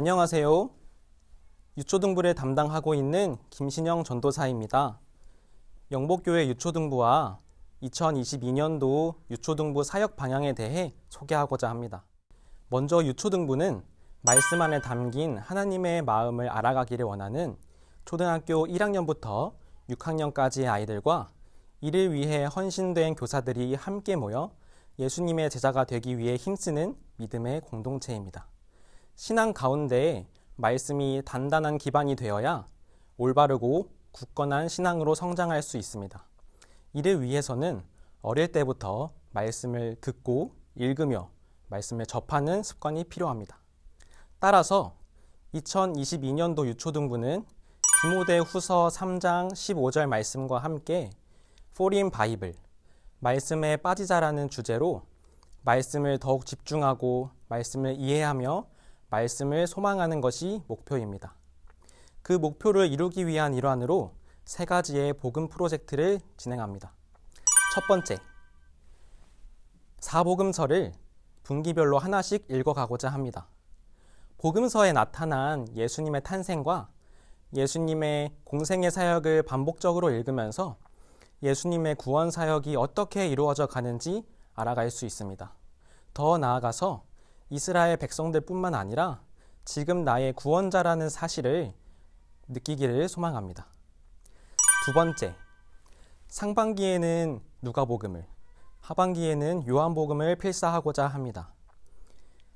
안녕하세요. 유초등부를 담당하고 있는 김신영 전도사입니다. 영복교회 유초등부와 2022년도 유초등부 사역 방향에 대해 소개하고자 합니다. 먼저 유초등부는 말씀 안에 담긴 하나님의 마음을 알아가기를 원하는 초등학교 1학년부터 6학년까지의 아이들과 이를 위해 헌신된 교사들이 함께 모여 예수님의 제자가 되기 위해 힘쓰는 믿음의 공동체입니다. 신앙 가운데 말씀이 단단한 기반이 되어야 올바르고 굳건한 신앙으로 성장할 수 있습니다. 이를 위해서는 어릴 때부터 말씀을 듣고 읽으며 말씀을 접하는 습관이 필요합니다. 따라서 2022년도 유초등부는 디모데 후서 3장 15절 말씀과 함께 포린 바이블, 말씀에 빠지자라는 주제로 말씀을 더욱 집중하고 말씀을 이해하며 말씀을 소망하는 것이 목표입니다. 그 목표를 이루기 위한 일환으로 세 가지의 복음 프로젝트를 진행합니다. 첫 번째, 사복음서를 분기별로 하나씩 읽어가고자 합니다. 복음서에 나타난 예수님의 탄생과 예수님의 공생의 사역을 반복적으로 읽으면서 예수님의 구원 사역이 어떻게 이루어져 가는지 알아갈 수 있습니다. 더 나아가서 이스라엘 백성들뿐만 아니라 지금 나의 구원자라는 사실을 느끼기를 소망합니다. 두 번째, 상반기에는 누가복음을, 하반기에는 요한복음을 필사하고자 합니다.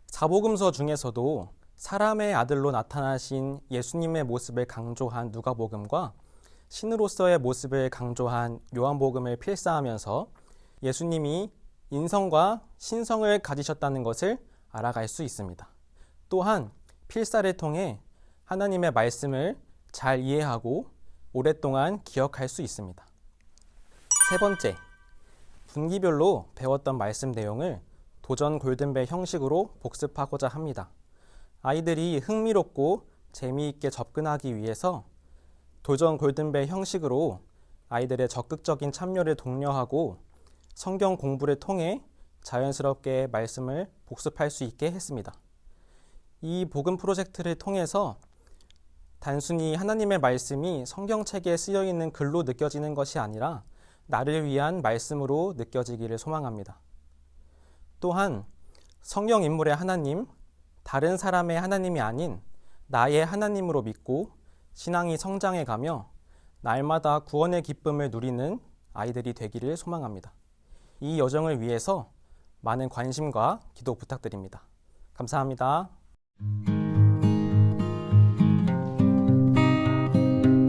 사복음서 중에서도 사람의 아들로 나타나신 예수님의 모습을 강조한 누가복음과 신으로서의 모습을 강조한 요한복음을 필사하면서 예수님이 인성과 신성을 가지셨다는 것을 알아갈 수 있습니다. 또한 필사를 통해 하나님의 말씀을 잘 이해하고 오랫동안 기억할 수 있습니다. 세 번째, 분기별로 배웠던 말씀 내용을 도전 골든벨 형식으로 복습하고자 합니다. 아이들이 흥미롭고 재미있게 접근하기 위해서 도전 골든벨 형식으로 아이들의 적극적인 참여를 독려하고 성경 공부를 통해 자연스럽게 말씀을 복습할 수 있게 했습니다. 이 복음 프로젝트를 통해서 단순히 하나님의 말씀이 성경책에 쓰여 있는 글로 느껴지는 것이 아니라 나를 위한 말씀으로 느껴지기를 소망합니다. 또한 성경 인물의 하나님, 다른 사람의 하나님이 아닌 나의 하나님으로 믿고 신앙이 성장해 가며 날마다 구원의 기쁨을 누리는 아이들이 되기를 소망합니다. 이 여정을 위해서 많은 관심과 기도 부탁드립니다. 감사합니다.